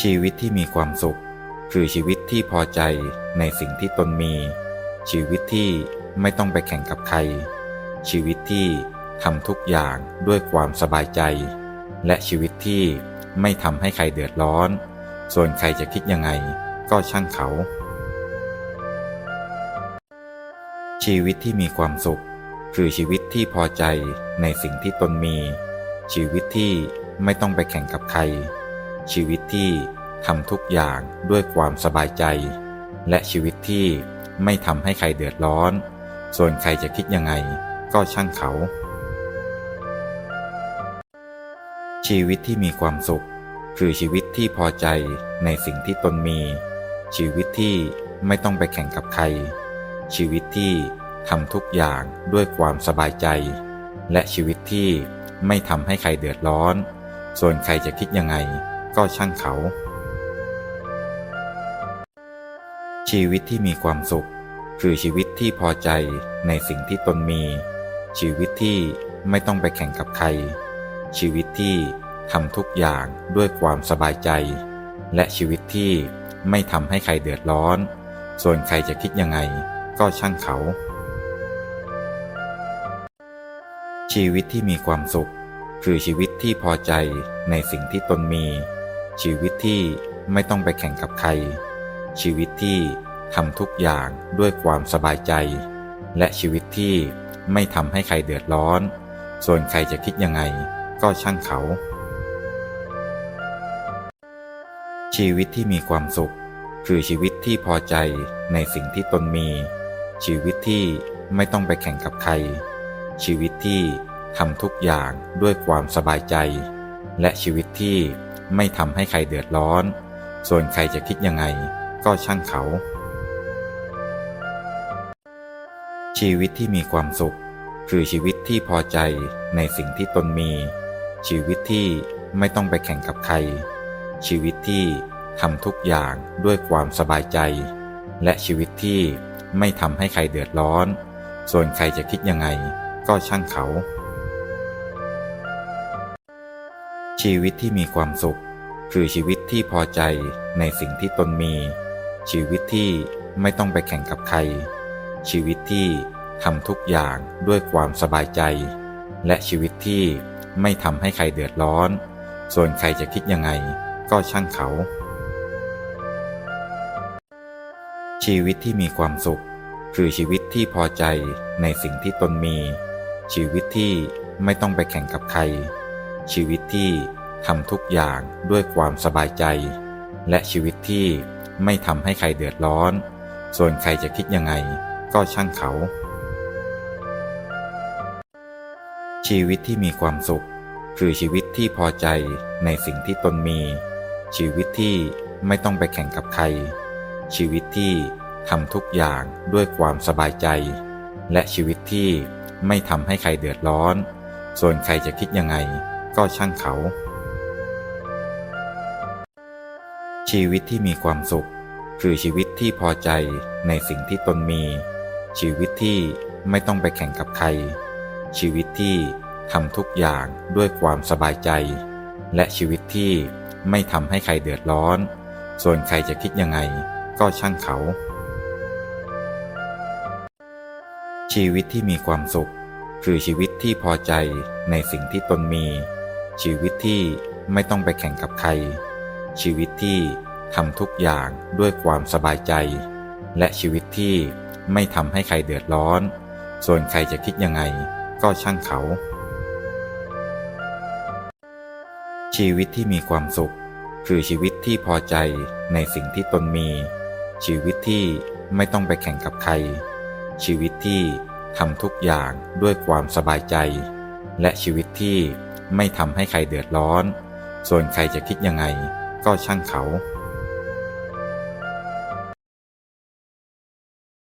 ชีวิตที่มีความสุข คือชีวิตที่พอใจในสิ่งที่ตนมี ชีวิตที่ไม่ต้องไปแข่งกับใคร ชีวิตที่ทำทุกอย่างด้วยความสบายใจ และชีวิตที่ไม่ทำให้ใครเดือดร้อน ส่วนใครจะคิดยังไงก็ช่างเขา ชีวิตที่มีความสุข คือชีวิตที่พอใจในสิ่งที่ตนมี ชีวิตที่ไม่ต้องไปแข่งกับใคร ชีวิตที่ทำทุกอย่างด้วยความสบายใจ และชีวิตที่ไม่ทำให้ใครเดือดร้อน ส่วนใครจะคิดยังไงก็ช่างเขา ชีวิตที่มีความสุข คือชีวิตที่พอใจในสิ่งที่ตนมี ชีวิตที่ไม่ต้องไปแข่งกับใคร ชีวิตที่ทำทุกอย่างด้วยความสบายใจ และชีวิตที่ไม่ทำให้ใครเดือดร้อน ส่วนใครจะคิดยังไง ก็ช่างเขา ชีวิตที่มีความสุข คือชีวิตที่พอใจในสิ่งที่ตนมี ชีวิตที่ไม่ต้องไปแข่งกับใคร ชีวิตที่ทำทุกอย่างด้วยความสบายใจ และชีวิตที่ไม่ทำให้ใครเดือดร้อน ส่วนใครจะคิดยังไงก็ช่างเขา ชีวิตที่มีความสุข คือชีวิตที่พอใจในสิ่งที่ตนมี ชีวิตที่ไม่ต้องไปแข่งกับใคร ชีวิตที่ทำทุกอย่างด้วยความสบายใจ และชีวิตที่ไม่ทำให้ใครเดือดร้อน ส่วนใครจะคิดยังไงก็ช่างเขา ชีวิตที่มีความสุข คือชีวิตที่พอใจในสิ่งที่ตนมี ชีวิตที่ไม่ต้องไปแข่งกับใคร ชีวิตที่ทำทุกอย่างด้วยความสบายใจ และชีวิตที่ ไม่ทำให้ใครเดือดร้อน ส่วนใครจะคิดยังไงก็ช่างเขา ชีวิตที่มีความสุข คือชีวิตที่พอใจในสิ่งที่ตนมี ชีวิตที่ไม่ต้องไปแข่งกับใคร ชีวิตที่ทำทุกอย่างด้วยความสบายใจ และชีวิตที่ไม่ทำให้ใครเดือดร้อน ส่วนใครจะคิดยังไงก็ช่างเขา ชีวิตที่มีความสุข คือชีวิตที่พอใจในสิ่งที่ตนมี ชีวิตที่ไม่ต้องไปแข่งกับใคร ชีวิตที่ทำทุกอย่างด้วยความสบายใจ และชีวิตที่ไม่ทำให้ใครเดือดร้อน ส่วนใครจะคิดยังไงก็ช่างเขา ชีวิตที่มีความสุข คือชีวิตที่พอใจในสิ่งที่ตนมี ชีวิตที่ไม่ต้องไปแข่งกับใคร ชีวิตที่ทำทุกอย่างด้วยความสบายใจ และชีวิตที่ไม่ทำให้ใครเดือดร้อน ส่วนใครจะคิดยังไงก็ช่างเขา ชีวิตที่มีความสุข คือชีวิตที่พอใจในสิ่งที่ตนมี ชีวิตที่ไม่ต้องไปแข่งกับใคร ชีวิตที่ทำทุกอย่างด้วยความสบายใจ และชีวิตที่ไม่ทำให้ใครเดือดร้อน ส่วนใครจะคิดยังไง ก็ช่างเขา ชีวิตที่มีความสุข คือชีวิตที่พอใจในสิ่งที่ตนมี ชีวิตที่ไม่ต้องไปแข่งกับใคร ชีวิตที่ทำทุกอย่างด้วยความสบายใจ และชีวิตที่ไม่ทำให้ใครเดือดร้อน ส่วนใครจะคิดยังไงก็ช่างเขา ชีวิตที่มีความสุข คือชีวิตที่พอใจในสิ่งที่ตนมี ชีวิตที่ไม่ต้องไปแข่งกับใคร ชีวิตที่ทำทุกอย่างด้วยความสบายใจ และชีวิตที่ไม่ทำให้ใครเดือดร้อน ส่วนใครจะคิดยังไงก็ช่างเขา ชีวิตที่มีความสุข คือชีวิตที่พอใจในสิ่งที่ตนมี ชีวิตที่ไม่ต้องไปแข่งกับใคร ชีวิตที่ทำทุกอย่างด้วยความสบายใจ และชีวิตที่ ไม่ทำให้ใครเดือดร้อน ส่วนใครจะคิดยังไงก็ช่างเขา